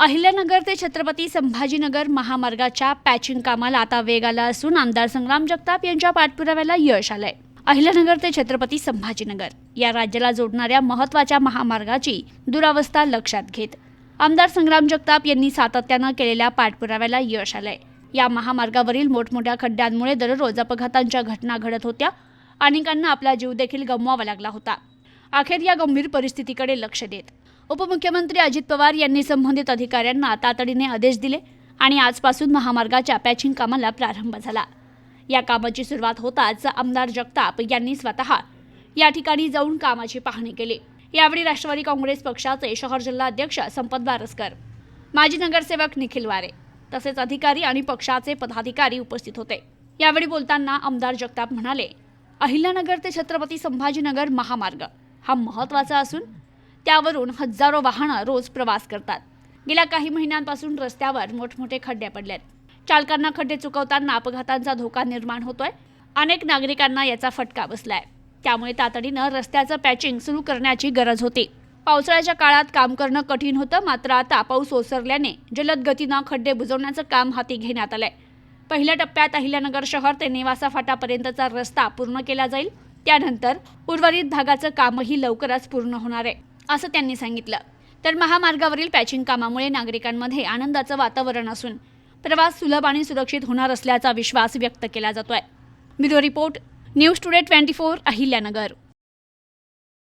अहिल्यानगर ते छत्रपती संभाजीनगर महामार्गाच्या पॅचिंग कामाला आता वेग आला असून आमदार संग्राम जगताप यांच्या पाठपुराव्याला यश आलंय. अहिल्यानगर ते छत्रपती संभाजीनगर या राज्याला जोडणाऱ्या महत्त्वाच्या महामार्गाची दुरावस्था लक्षात घेत आमदार संग्राम जगताप यांनी सातत्यानं केलेल्या पाठपुराव्याला यश आलंय. या महामार्गावरील मोठमोठ्या खड्ड्यांमुळे दररोज अपघातांच्या घटना घडत होत्या. अनेकांना आपला जीव देखील गमवावा लागला होता. अखेर या गंभीर परिस्थितीकडे लक्ष देत उपमुख्यमंत्री अजित पवार यांनी संबंधित अधिकाऱ्यांना तातडीने आदेश दिले आणि आजपासून महामार्गाच्या पॅचिंग कामाला प्रारंभ झाला. या कामाची सुरुवात होताच आमदार जगताप यांनी स्वतः या ठिकाणी जाऊन कामाची पाहणी केली. यावेळी राष्ट्रवादी काँग्रेस पक्षाचे शहर जिल्हा अध्यक्ष संपत बारसकर माजी नगरसेवक निखिल वारे तसेच अधिकारी आणि पक्षाचे पदाधिकारी उपस्थित होते. यावेळी बोलताना आमदार जगताप म्हणाले अहिल्यानगर ते छत्रपती संभाजीनगर महामार्ग हा महत्त्वाचा असून त्यावरून हजारो वाहनं रोज प्रवास करतात. गेल्या काही महिन्यांपासून रस्त्यावर मोठमोठे खड्डे पडलेत. चालकांना खड्डे चुकवताना अपघातांचा धोका निर्माण होतोय. अनेक नागरिकांना याचा फटका बसलाय. त्यामुळे तातडीनं रस्त्याचं पॅचिंग सुरू करण्याची गरज होती. पावसाळ्याच्या काळात काम करणं कठीण होतं मात्र आता पाऊस ओसरल्याने जलद गतीनं खड्डे बुजवण्याचं काम हाती घेण्यात आलंय. पहिल्या टप्प्यात अहिल्यानगर शहर ते नेवासा फाटापर्यंतचा रस्ता पूर्ण केला जाईल. त्यानंतर उर्वरित भागाचं कामही लवकरच पूर्ण होणार आहे. असं त्यांनी सांगितलं. तर महामार्गावरील पॅचिंग कामामुळे नागरिकांमध्ये आनंदाचं वातावरण असून प्रवास सुलभ आणि सुरक्षित होणार असल्याचा विश्वास व्यक्त केला जातोय. Bureau report news today twenty four Ahilyanagar.